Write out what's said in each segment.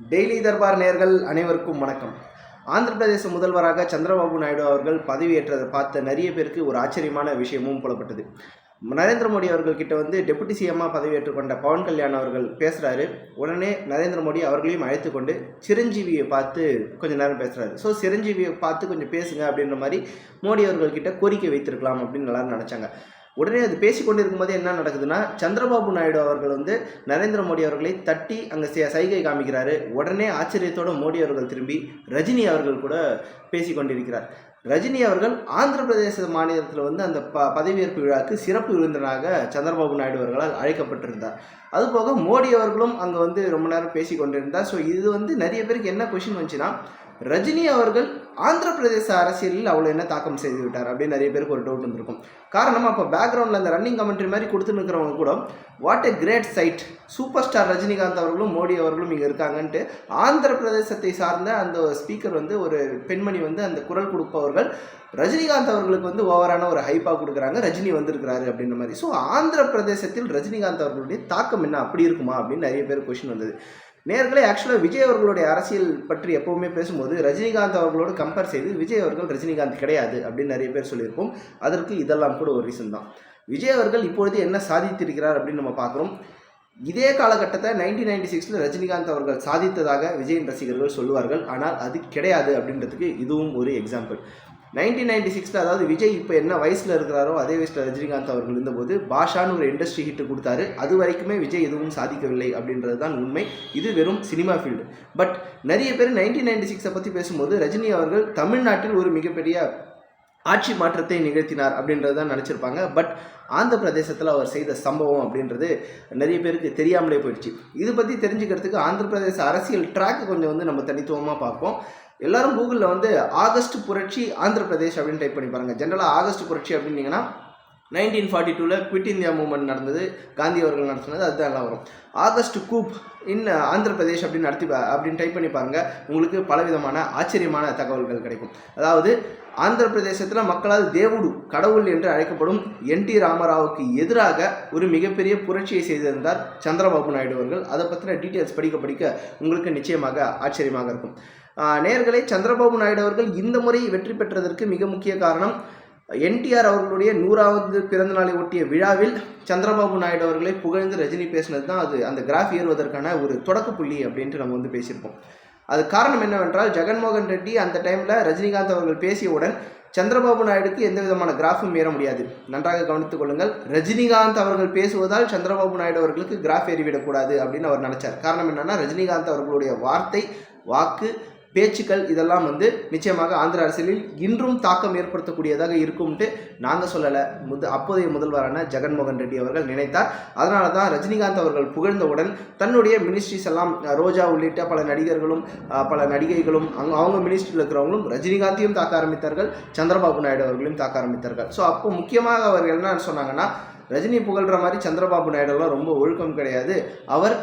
Daily Darbar நேர்கள் அனைவருக்கும் வணக்கம். ஆந்திர பிரதேச முதல்வராக சந்திரபாபு நாயுடு அவர்கள் பதவியேற்றதை பார்த்த நிறைய பேருக்கு ஒரு ஆச்சரியமான விஷயமும் புலப்பட்டது. நரேந்திர மோடி அவர்கள் கிட்ட வந்து டெபுட்டி சிஎம்மாக பதவியேற்றுக் கொண்ட பவன் கல்யாண் அவர்கள் பேசுகிறாரு உடனே நரேந்திர மோடி அவர்களையும் அழைத்து கொண்டு சிரஞ்சீவியை பார்த்து கொஞ்ச நேரம் பேசுகிறாரு ஸோ சிரஞ்சீவியை பார்த்து கொஞ்சம் பேசுங்க அப்படின்ற மாதிரி மோடி அவர்கள்கிட்ட கோரிக்கை வைத்திருக்கலாம் அப்படின்னு எல்லாரும் நினச்சாங்க. உடனே அது பேசிக்கொண்டிருக்கும் போது என்ன நடக்குதுன்னா சந்திரபாபு நாயுடு அவர்கள் வந்து நரேந்திர மோடி அவர்களை தட்டி அங்கே சைகை காமிக்கிறாரு. உடனே ஆச்சரியத்தோட மோடி அவர்கள் திரும்பி ரஜினி அவர்கள் கூட பேசிக்கொண்டிருக்கிறார். ரஜினி அவர்கள் ஆந்திர பிரதேச மாநிலத்தில் வந்து அந்த ப பதவியேற்பு விழாவுக்கு சிறப்பு விருந்தினராக சந்திரபாபு நாயுடு அவர்களால் அழைக்கப்பட்டிருந்தார். அதுபோக மோடி அவர்களும் அங்கே வந்து ரொம்ப நேரம் பேசி கொண்டிருந்தார் ஸோ இது வந்து நிறைய பேருக்கு என்ன கொஷின் வந்துச்சுன்னா ரஜினி அவர்கள் ஆந்திர பிரதேச அரசியலில் அவ்வளோ என்ன தாக்கம் செய்து விட்டார் அப்படின்னு நிறைய பேருக்கு ஒரு டவுட் வந்திருக்கும். காரணம் அப்போ பேக்ரவுண்டில் அந்த ரன்னிங் கமெண்ட்ரி மாதிரி கொடுத்துன்னு இருக்கிறவங்க கூட what a great sight super star Rajinikanth அவர்களும் மோடி அவர்களும் இங்கே இருக்காங்கன்ட்டு ஆந்திர பிரதேசத்தை சார்ந்த அந்த ஸ்பீக்கர் வந்து ஒரு பெண்மணி வந்து அந்த குரல் கொடுப்பவர்கள் ரஜினிகாந்த் அவர்களுக்கு வந்து ஓவரான ஒரு ஹைப்பாக கொடுக்குறாங்க. ரஜினி வந்திருக்கிறாரு அப்படின்ற மாதிரி. ஸோ ஆந்திர பிரதேசத்தில் ரஜினிகாந்த் அவர்களுடைய தாக்கம் என்ன? அப்படி இருக்குமா? அப்படின்னு நிறைய பேர் கொஷின் வந்தது. நேர்களே ஆக்சுவலாக விஜய் அவர்களுடைய அரசியல் பற்றி எப்போவுமே பேசும்போது ரஜினிகாந்த் அவர்களோடு கம்பேர் செய்து விஜய் அவர்கள் ரஜினிகாந்த் கிடையாது அப்படின்னு நிறைய பேர் சொல்லியிருப்போம். அதற்கு இதெல்லாம் கூட ஒரு ரீசன் தான். விஜய் அவர்கள் இப்பொழுது என்ன சாதித்திருக்கிறார் அப்படின்னு நம்ம பார்க்குறோம். இதே காலகட்டத்தை நைன்டீன் நைன்டி சிக்ஸில் ரஜினிகாந்த் அவர்கள் சாதித்ததாக விஜயின் ரசிகர்கள் சொல்லுவார்கள். ஆனால் அது கிடையாது அப்படின்றதுக்கு இதுவும் ஒரு எக்ஸாம்பிள் நைன்டீன் நைன்டி சிக்ஸில் அதாவது விஜய் இப்போ என்ன வயசில் இருக்கிறாரோ அதே வயசில் ரஜினிகாந்த் அவர்கள் இருந்தபோது பாஷான்னு ஒரு இண்டஸ்ட்ரி ஹிட் கொடுத்தாரு. அது வரைக்குமே விஜய் எதுவும் சாதிக்கவில்லை அப்படின்றது தான் உண்மை. இது வெறும் சினிமா ஃபீல்டு பட் நிறைய பேர் நைன்டீன் நைன்டி சிக்ஸை பற்றி பேசும்போது ரஜினி அவர்கள் தமிழ்நாட்டில் ஒரு மிகப்பெரிய ஆட்சி மாற்றத்தை நிகழ்த்தினார் அப்படின்றது தான் நினச்சிருப்பாங்க. பட் ஆந்திர பிரதேசத்தில் அவர் செய்த சம்பவம் அப்படின்றது நிறைய பேருக்கு தெரியாமலே போயிடுச்சு. இது பற்றி தெரிஞ்சுக்கிறதுக்கு ஆந்திர பிரதேச அரசியல் ட்ராக் கொஞ்சம் வந்து நம்ம தனித்துவமாக பார்ப்போம். எல்லாரும் கூகுளில் வந்து ஆகஸ்ட் புரட்சி ஆந்திர பிரதேஷ் அப்படின்னு டைப் பண்ணி பாருங்கள் ஜென்ரலாக ஆகஸ்ட் புரட்சி அப்படின்னீங்கன்னா நைன்டீன் ஃபார்ட்டி டூவில் குவிட் இந்தியா மூவ்மெண்ட் நடந்தது காந்தி அவர்கள் நடத்தினது அதுதான் எல்லாம் வரும். ஆகஸ்ட் கூப் இன் ஆந்திர பிரதேஷ் அப்படின்னு நடத்தி அப்படின்னு டைப் பண்ணி பாருங்கள் உங்களுக்கு பலவிதமான ஆச்சரியமான தகவல்கள் கிடைக்கும். அதாவது ஆந்திர பிரதேசத்தில் மக்களால் தேவுடு கடவுள் என்று அழைக்கப்படும் என் டி ராமராவுக்கு எதிராக ஒரு மிகப்பெரிய புரட்சியை செய்திருந்தார் சந்திரபாபு நாயுடு அவர்கள். அதை பற்றின டீட்டெயில்ஸ் படிக்க படிக்க உங்களுக்கு நிச்சயமாக ஆச்சரியமாக இருக்கும். நேர்களை சந்திரபாபு நாயுடு அவர்கள் இந்த முறை வெற்றி பெற்றதற்கு மிக முக்கிய காரணம் என்டிஆர் அவர்களுடைய நூறாவது பிறந்த நாளை ஒட்டிய விழாவில் சந்திரபாபு நாயுடு அவர்களை புகழ்ந்து ரஜினி பேசினது தான் அது. அந்த கிராஃப் ஏறுவதற்கான ஒரு தொடக்க புள்ளி அப்படின்ட்டு நம்ம வந்து பேசியிருப்போம். அது காரணம் என்னவென்றால் ஜெகன்மோகன் ரெட்டி அந்த டைமில் ரஜினிகாந்த் அவர்கள் பேசியவுடன் சந்திரபாபு நாயுடுக்கு எந்த விதமான கிராஃபும் ஏற முடியாது. நன்றாக கவனித்துக் கொள்ளுங்கள். ரஜினிகாந்த் அவர்கள் பேசுவதால் சந்திரபாபு நாயுடு அவர்களுக்கு கிராஃப் ஏறிவிடக்கூடாது அப்படின்னு அவர் நினைச்சார். காரணம் என்னன்னா ரஜினிகாந்த் அவர்களுடைய வார்த்தை வாக்கு பேச்சுக்கள் இதெல்லாம் வந்து நிச்சயமாக ஆந்திர அரசியலில் இன்றும் தாக்கம் ஏற்படுத்தக்கூடியதாக இருக்கும்ட்டு நாங்கள் சொல்லலை. முத அப்போதைய முதல்வரான ஜெகன்மோகன் ரெட்டி அவர்கள் நினைத்தார். அதனால தான் ரஜினிகாந்த் அவர்கள் புகழ்ந்தவுடன் தன்னுடைய மினிஸ்ட்ரிஸ் எல்லாம் ரோஜா உள்ளிட்ட பல நடிகர்களும் பல நடிகைகளும் அங்கே அவங்க மினிஸ்ட்ரியில் இருக்கிறவங்களும் ரஜினிகாந்தையும் தாக்க ஆரம்பித்தார்கள். சந்திரபாபு நாயுடு அவர்களையும் தாக்க ஆரம்பித்தார்கள். ஸோ அப்போ முக்கியமாக அவர்கள் என்ன சொன்னாங்கன்னா ரஜினி புகழ்கிற மாதிரி சந்திரபாபு நாயுடுலாம் ரொம்ப ஒழுக்கம் கிடையாது. அவர்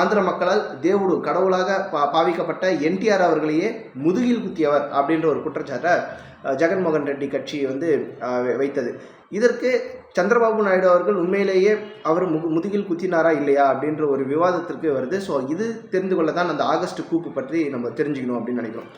ஆந்திர மக்களால் தேவுடு கடவுளாக பா பாவிக்கப்பட்ட என்டிஆர் அவர்களையே முதுகில் குத்தியவர் அப்படின்ற ஒரு குற்றச்சாட்டை ஜெகன்மோகன் ரெட்டி கட்சி வந்து வைத்தது. இதற்கு சந்திரபாபு நாயுடு அவர்கள் உண்மையிலேயே அவர் முகு முதுகில் குத்தினாரா இல்லையா அப்படின்ற ஒரு விவாதத்திற்கு வருது. ஸோ இது தெரிந்து கொள்ள தான் அந்த ஆகஸ்ட் கூப்பு பற்றி நம்ம தெரிஞ்சுக்கணும் அப்படின்னு நினைக்கிறோம்.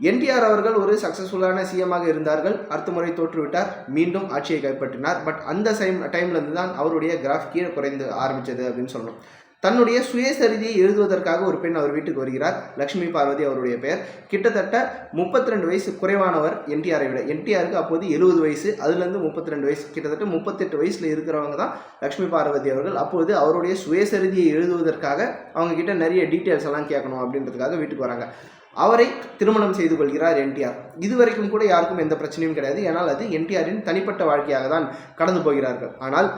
என்டிஆர் அவர்கள் ஒரு சக்ஸஸ்ஃபுல்லான சிஎம்மாக இருந்தார்கள். அடுத்த முறை தோற்றுவிட்டார். மீண்டும் ஆட்சியை கைப்பற்றினார். பட் அந்த சைம் டைம்லேருந்து தான் அவருடைய கிராஃப் கீழே குறைந்து ஆரம்பித்தது அப்படின்னு சொல்லணும். தன்னுடைய சுயசரிதியை எழுதுவதற்காக ஒரு பெண் அவர் வீட்டுக்கு வருகிறார். லக்ஷ்மி பார்வதி அவருடைய பெயர். கிட்டத்தட்ட 32 வயசு குறைவானவர் என்டிஆரை விட. என்டிஆருக்கு அப்போது எழுபது வயசு அதுலேருந்து 32 வயசு கிட்டத்தட்ட முப்பத்தெட்டு வயசில் இருக்கிறவங்க தான் லக்ஷ்மி பார்வதி அவர்கள். அப்போது அவருடைய சுயசரிதியை எழுதுவதற்காக அவங்க கிட்ட நிறைய டீட்டெயில்ஸ் எல்லாம் கேட்கணும் அப்படின்றதுக்காக வீட்டுக்கு வராங்க. அவரை திருமணம் செய்து கொள்கிறார் என்டிஆர். இதுவரைக்கும் கூட யாருக்கும் எந்த பிரச்சனையும் கிடையாது. ஏனால் அது என்டிஆரின் தனிப்பட்ட வாழ்க்கையாக தான் கடந்து போகிறார்கள். ஆனால்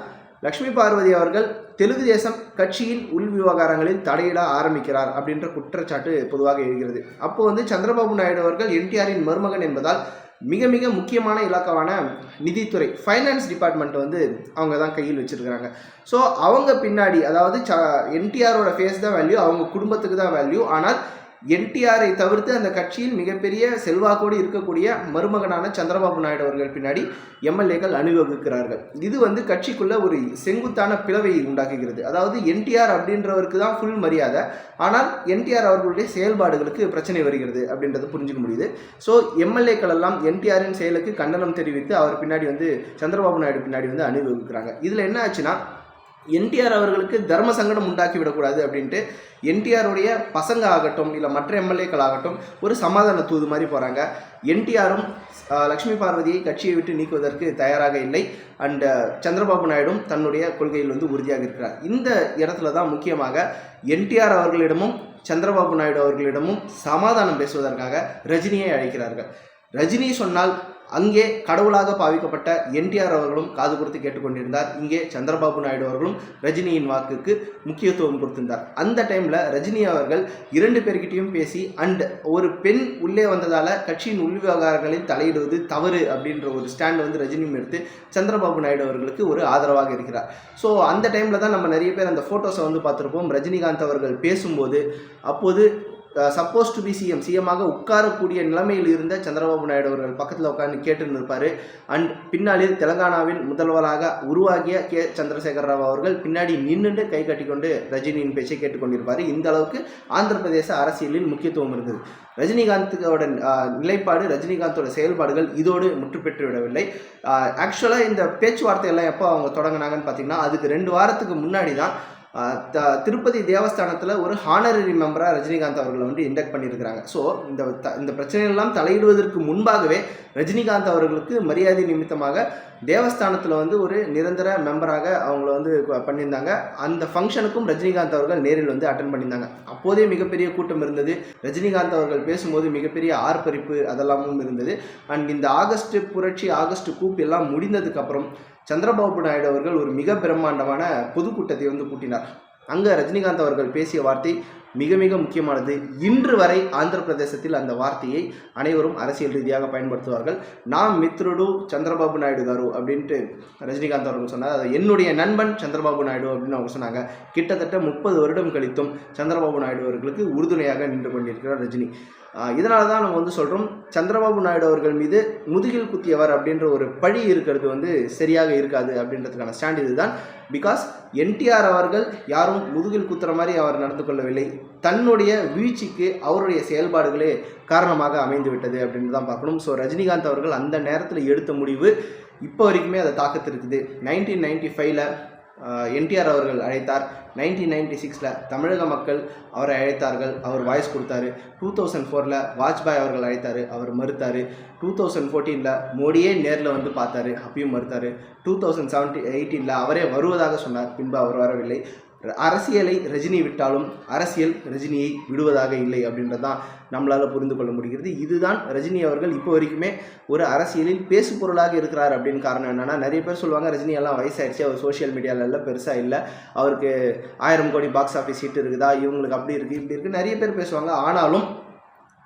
லக்ஷ்மி பார்வதி அவர்கள் தெலுங்கு தேசம் கட்சியின் உள் விவகாரங்களில் தலையிட ஆரம்பிக்கிறார் அப்படின்ற குற்றச்சாட்டு பொதுவாக எழுகிறது. அப்போ வந்து சந்திரபாபு நாயுடு அவர்கள் என்டிஆரின் மருமகன் என்பதால் மிக மிக முக்கியமான இலாக்காவான நிதித்துறை ஃபைனான்ஸ் டிபார்ட்மெண்ட் வந்து அவங்க தான் கையில் வச்சிருக்கிறாங்க. ஸோ அவங்க பின்னாடி அதாவது ச என்டிஆரோட ஃபேஸ் தான் வேல்யூ அவங்க குடும்பத்துக்கு தான் வேல்யூ ஆனால் என்டிஆரை தவிர்த்து அந்த கட்சியில் மிகப்பெரிய செல்வாக்கோடு இருக்கக்கூடிய மருமகனான சந்திரபாபு நாயுடு அவர்கள் பின்னாடி எம்எல்ஏக்கள் அணிவகுக்கிறார்கள். இது வந்து கட்சிக்குள்ள ஒரு செங்குத்தான பிளவை உண்டாக்குகிறது. அதாவது என்டிஆர் அப்படின்றவருக்கு தான் ஃபுல் மரியாதை. ஆனால் என்டிஆர் அவர்களுடைய செயல்பாடுகளுக்கு பிரச்சனை வருகிறது அப்படின்றது புரிஞ்சுக்க முடியுது. ஸோ எம்எல்ஏக்கள் எல்லாம் என்டிஆரின் செயலுக்கு கண்டனம் தெரிவித்து அவர் பின்னாடி வந்து சந்திரபாபு நாயுடு பின்னாடி வந்து அணிவகுக்கிறாங்க. இதில் என்ன ஆச்சுன்னா என்டிஆர் அவர்களுக்கு தர்ம சங்கடம் உண்டாக்கி விடக்கூடாது அப்படின்ட்டு என்டிஆருடைய பசங்க ஆகட்டும் இல்லை மற்ற எம்எல்ஏக்கள் ஆகட்டும் ஒரு சமாதான தூது மாதிரி போகிறாங்க என்டிஆரும் லக்ஷ்மி பார்வதியை கட்சியை விட்டு நீக்குவதற்கு தயாராக இல்லை. அண்ட் சந்திரபாபு நாயுடும் தன்னுடைய கொள்கையில் வந்து உறுதியாக இருக்கிறார். இந்த இடத்துல தான் முக்கியமாக என்டிஆர் அவர்களிடமும் சந்திரபாபு நாயுடு அவர்களிடமும் சமாதானம் பேசுவதற்காக ரஜினியை அழைக்கிறார்கள். ரஜினி சொன்னால் அங்கே கடவுளாக பாவிக்கப்பட்ட என்டிஆர் அவர்களும் காது கொடுத்து கேட்டுக்கொண்டிருந்தார். இங்கே சந்திரபாபு நாயுடு அவர்களும் ரஜினியின் வாக்குக்கு முக்கியத்துவம் கொடுத்திருந்தார். அந்த டைமில் ரஜினி அவர்கள் இரண்டு பேர்கிட்டையும் பேசி அண்ட் ஒரு பெண் உள்ளே வந்ததால் கட்சியின் உள்விவகாரங்களில் தலையிடுவது தவறு அப்படின்ற ஒரு ஸ்டாண்ட் வந்து ரஜினியும் எடுத்து சந்திரபாபு நாயுடு அவர்களுக்கு ஒரு ஆதரவாக இருக்கிறார். ஸோ அந்த டைமில் தான் நம்ம நிறைய பேர் அந்த ஃபோட்டோஸை வந்து பார்த்துருப்போம். ரஜினிகாந்த் அவர்கள் பேசும்போது அப்போது சப்போஸ் டு பி சிஎம் சிஎம்மாக உட்காரக்கூடிய நிலைமையில் இருந்த சந்திரபாபு நாயுடு அவர்கள் பக்கத்தில் உட்காந்து கேட்டு நிற்பார் அண்ட் பின்னாளில் தெலங்கானாவின் முதல்வராக உருவாகிய கே. சந்திரசேகர ராவ் அவர்கள் பின்னாடி நின்றுட்டு கை கட்டிக்கொண்டு ரஜினியின் பேச்சை கேட்டுக்கொண்டிருப்பார். இந்த அளவுக்கு ஆந்திர பிரதேச அரசியலில் முக்கியத்துவம் இருந்தது. ரஜினிகாந்தோட நிலைப்பாடு ரஜினிகாந்தோட செயல்பாடுகள் இதோடு முற்றுப்பெற்று விடவில்லை. ஆக்சுவலாக இந்த பேச்சுவார்த்தை எல்லாம் எப்போ அவங்க தொடங்கினாங்கன்னு பார்த்தீங்கன்னா அதுக்கு ரெண்டு வாரத்துக்கு முன்னாடி தான் த- திருப்பதி தேவஸ்தானத்தில் ஒரு ஹானரரி மெம்பராக ரஜினிகாந்த் அவர்களை வந்து இண்டக்ட் பண்ணியிருக்கிறாங்க. ஸோ இந்த த இந்த பிரச்சனையெல்லாம் தலையிடுவதற்கு முன்பாகவே ரஜினிகாந்த் அவர்களுக்கு மரியாதை நிமித்தமாக தேவஸ்தானத்தில் வந்து ஒரு நிரந்தர மெம்பராக அவங்கள வந்து பண்ணியிருந்தாங்க. அந்த ஃபங்க்ஷனுக்கும் ரஜினிகாந்த் அவர்கள் நேரில் வந்து அட்டன் பண்ணியிருந்தாங்க. அப்போதே மிகப்பெரிய கூட்டம் இருந்தது. ரஜினிகாந்த் அவர்கள் பேசும்போது மிகப்பெரிய ஆர்ப்பரிப்பு அதெல்லாமும் இருந்தது. அண்ட் இந்த ஆகஸ்ட் புரட்சி ஆகஸ்ட் கூப் எல்லாம் முடிந்ததுக்கப்புறம் சந்திரபாபு நாயுடு அவர்கள் ஒரு மிக பிரம்மாண்டமான பொதுக்கூட்டத்தை வந்து கூட்டினார். அங்கே ரஜினிகாந்த் அவர்கள் பேசிய வார்த்தை மிக மிக முக்கியமானது. இன்று வரை ஆந்திர பிரதேசத்தில் அந்த வார்த்தையை அனைவரும் அரசியல் ரீதியாக பயன்படுத்துவார்கள். நாம் மித்ருடு சந்திரபாபு நாயுடு காரு அப்படின்ட்டு ரஜினிகாந்த் அவர்கள் சொன்னார். அது என்னுடைய நண்பன் சந்திரபாபு நாயுடு அப்படின்னு அவங்க சொன்னாங்க. கிட்டத்தட்ட முப்பது வருடம் கழித்தும் சந்திரபாபு நாயுடு அவர்களுக்கு உறுதுணையாக நின்று கொண்டிருக்கிறார் ரஜினி. இதனால தான் நம்ம வந்து சொல்கிறோம் சந்திரபாபு நாயுடு அவர்கள் மீது முதுகில் குத்தியவர் அப்படின்ற ஒரு பழி இருக்கிறது வந்து சரியாக இருக்காது அப்படின்றதுக்கான ஸ்டாண்ட் இதுதான். பிகாஸ் என்டிஆர் அவர்கள் யாரும் முதுகில் குத்துற மாதிரி அவர் நடந்து கொள்ளவில்லை. தன்னுடைய வீழ்ச்சிக்கு அவருடைய செயல்பாடுகளே காரணமாக அமைந்து விட்டது அப்படின்னு தான் பார்க்கணும். ஸோ ரஜினிகாந்த் அவர்கள் அந்த நேரத்தில் எடுத்த முடிவு இப்போ வரைக்குமே அதை தாக்கத்து இருக்குது நைன்டீன் நைன்டி ஃபைவ்ல என்டிஆர் அவர்கள் அழைத்தார். நைன்டீன் நைன்டி சிக்ஸில் தமிழக மக்கள் அவரை அழைத்தார்கள். அவர் வாய்ஸ் கொடுத்தாரு. டூ தௌசண்ட் ஃபோரில் வாஜ்பாய் அவர்கள் அழைத்தார். அவர் மறுத்தார். டூ தௌசண்ட் ஃபோர்டீனில் மோடியே நேரில் வந்து பார்த்தாரு. அப்பயும் மறுத்தார். டூ தௌசண்ட் செவன்டி எயிட்டீனில் அவரே வருவதாக சொன்னார். பின்பு அவர் வரவில்லை. அரசியலை ரஜினி விட்டாலும் அரசியல் ரஜினியை விடுவதாக இல்லை அப்படின்றது தான் நம்மளால் புரிந்து கொள்ள முடிகிறது. இதுதான் ரஜினி அவர்கள் இப்போ வரைக்குமே ஒரு அரசியலில் பேசு பொருளாக இருக்கிறார் அப்படின்னு காரணம் என்னென்னா நிறைய பேர் சொல்லுவாங்க ரஜினி எல்லாம் வயசாயிடுச்சு அவர் சோஷியல் மீடியாவிலலாம் பெருசாக இல்லை. அவருக்கு ஆயிரம் கோடி பாக்ஸ் ஆஃபீஸ் ஹிட் இருக்குதா? இவங்களுக்கு அப்படி இருக்குது இப்படி இருக்குது நிறைய பேர் பேசுவாங்க. ஆனாலும்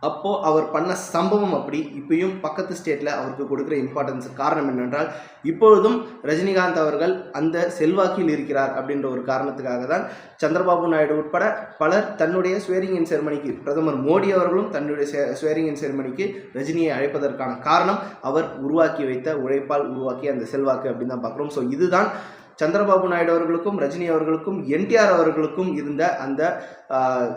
அப்போது அவர் பண்ண சம்பவம் அப்படி. இப்பயும் பக்கத்து ஸ்டேட்டில் அவருக்கு கொடுக்குற இம்பார்ட்டன்ஸ் காரணம் என்னென்றால் இப்பொழுதும் ரஜினிகாந்த் அவர்கள் அந்த செல்வாக்கில் இருக்கிறார் அப்படின்ற ஒரு காரணத்துக்காக தான் சந்திரபாபு நாயுடு உட்பட பலர் தன்னுடைய ஸ்வேரிங் இன் செரமனிக்கு பிரதமர் மோடி அவர்களும் தன்னுடைய ஸ்வேரிங் இன் செரமனிக்கு ரஜினியை அழைப்பதற்கான காரணம் அவர் உருவாக்கி வைத்த உழைப்பால் உருவாக்கிய அந்த செல்வாக்கு அப்படின்னு தான் பார்க்குறோம். ஸோ இதுதான் சந்திரபாபு நாயுடு அவர்களுக்கும் ரஜினி அவர்களுக்கும் என்டிஆர் அவர்களுக்கும் இருந்த அந்த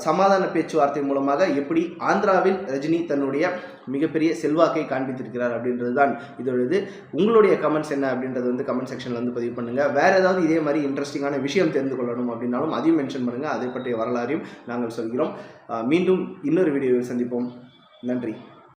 சமாதான பேச்சுவார்த்தை மூலமாக எப்படி ஆந்திராவில் ரஜினி தன்னுடைய மிகப்பெரிய செல்வாக்கை காண்பித்திருக்கிறார் அப்படின்றது தான் இதோடது உங்களுடைய கமெண்ட்ஸ் என்ன அப்படின்றது வந்து கமெண்ட் செக்ஷனில் வந்து பதிவு பண்ணுங்கள் வேறு ஏதாவது இதே மாதிரி இன்ட்ரெஸ்டிங்கான விஷயம் தெரிந்து கொள்ளணும் அப்படின்னாலும் அதையும் மென்ஷன் பண்ணுங்கள் அதை பற்றிய வரலாறையும் நாங்கள் சொல்கிறோம். மீண்டும் இன்னொரு வீடியோவில் சந்திப்போம். நன்றி.